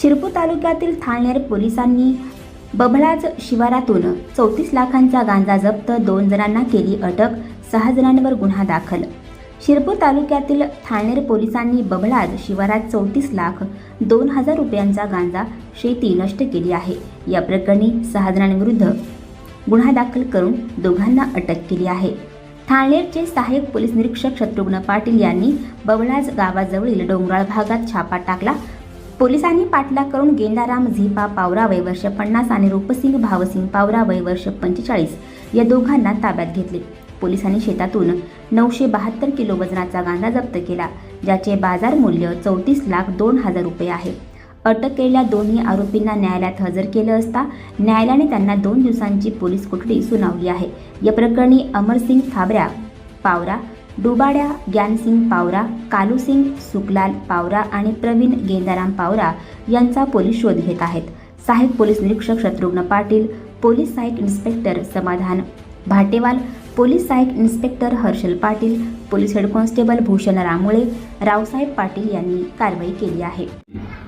शिरपूर तालुक्यातील थाळनेर पोलिसांनी बभळाज शिवारातून चौतीस लाखांचा गांजा जप्त दोन जणांना केली अटक सहा जणांवर गुन्हा दाखल. शिरपूर तालुक्यातील थाळनेर पोलिसांनी बभळाज शिवारात चौतीस लाख दोन हजार रुपयांचा गांजा शेती नष्ट केली आहे. या प्रकरणी सहा जणांविरुद्ध गुन्हा दाखल करून दोघांना अटक केली आहे. थाळनेरचे सहाय्यक पोलीस निरीक्षक शत्रुघ्न पाटील यांनी बबळाज गावाजवळील डोंगराळ भागात छापा टाकला पोलिसांनी पाठलाग करून गेंदाराम झिपा पावरा वय वर्ष पन्नास आणि रूपसिंग भावसिंग पावरा वय वर्ष पंचेचाळीस या दोघांना ताब्यात घेतले. पोलिसांनी शेतातून नऊशे बहात्तर किलो वजनाचा गांजा जप्त केला ज्याचे बाजार मूल्य चौतीस लाख दोन हजार रुपये आहे. अटक केलेल्या दोन्ही आरोपींना न्यायालयात हजर केलं असता न्यायालयाने त्यांना दोन दिवसांची पोलीस कोठडी सुनावली आहे. या प्रकरणी अमरसिंग थाबऱ्या पावरा डुबाड्या ज्ञानसिंग पावरा कालूसिंग सुकलाल पावरा आणि प्रवीण गेंदाराम पावरा यांचा पोलीस शोध घेत आहेत. सहाय्यक पोलीस निरीक्षक शत्रुघ्न पाटील पोलीस सहाय्यक इन्स्पेक्टर समाधान भाटेवाल पोलीस सहाय्यक inspector Harshal Patil police head constable Bhushan Ramule Raosaheb Patil यांनी कारवाई केली आहे.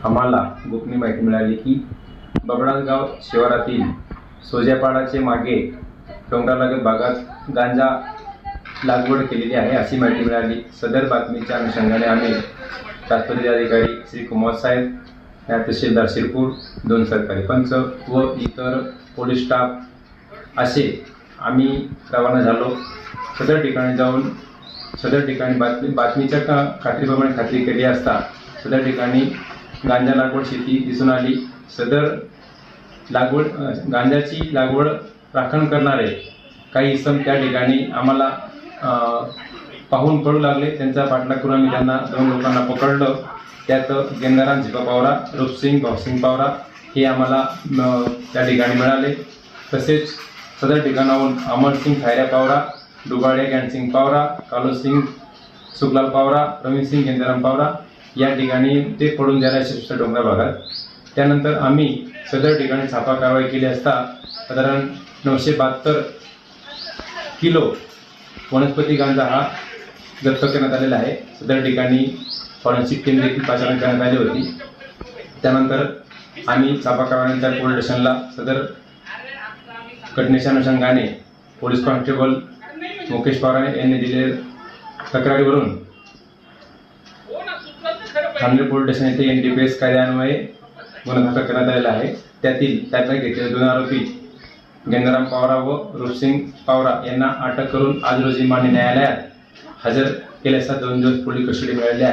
आम्हाला गोपनीय माहिती मिळाली की बबडासगाव शिवारातील सोज्यापाडाचे मागे डोंगरालगत भागात गांजा लागवड केलेली आहे अशी माहिती मिळाली. सदर बातमीच्या अनुषंगाने आम्ही तात्पुरते अधिकारी श्री कुमार साहेब या तहसीलदार शिरपूर दोन सरकारी पंच व इतर पोलीस स्टाफ असे आम्ही रवाना झालो. सदर ठिकाणी जाऊन सदर ठिकाणी बातमी बातमीच्या का खात्रीप्रमाणे खात्री केली असता सदर ठिकाणी गांजा लागवड शेती दिसून आली. सदर लागवड गांजाची लागवड राखण करणारे काही इसम त्या ठिकाणी आम्हाला पाहून पडू लागले. त्यांचा पाठलाग करून आम्ही त्यांना दोन लोकांना पकडलं. त्यात गेंदाराम झिपा पावरा रूपसिंग भावसिंग पावरा हे आम्हाला त्या ठिकाणी मिळाले. तसेच सदर ठिकाणाहून अमरसिंग खायऱ्या पावरा डुबाडे ज्ञानसिंग पावरा कालोसिंग सुखलाल पावरा रवीसिंग गेंदाराम पावरा या ठिकाणी ते पडून जायला यशस्वी डोंगरा भागात. त्यानंतर आम्ही सदर ठिकाणी छापा कारवाई केली असता साधारण नऊशे बहात्तर किलो वनस्पती गांजा हा जप्त करण्यात आलेला आहे. सदर ठिकाणी फॉरेन्सिक टीम देखील पाचारण करण्यात आली होती. त्यानंतर आम्ही छापा कारवाईनंतर पोलीस स्टेशनला सदर घटनेच्या अनुषंगाने पोलीस कॉन्स्टेबल मुकेश पवार यांनी दिलेल्या तक्रारीवरून ठाणे पोलीस स्टेशन येथे एन डी पी एस कायद्यान्वये गुन्हा दाखल करण्यात आलेला आहे. त्यातील त्यातला घेतलेले दोन आरोपी गेंदाराम पावरा व रूपसिंग पावरा यांना अटक करून आज रोजी मान्य न्यायालयात हजर केल्याचा दोन दिवस पोलीस कस्टडी मिळाली आहे.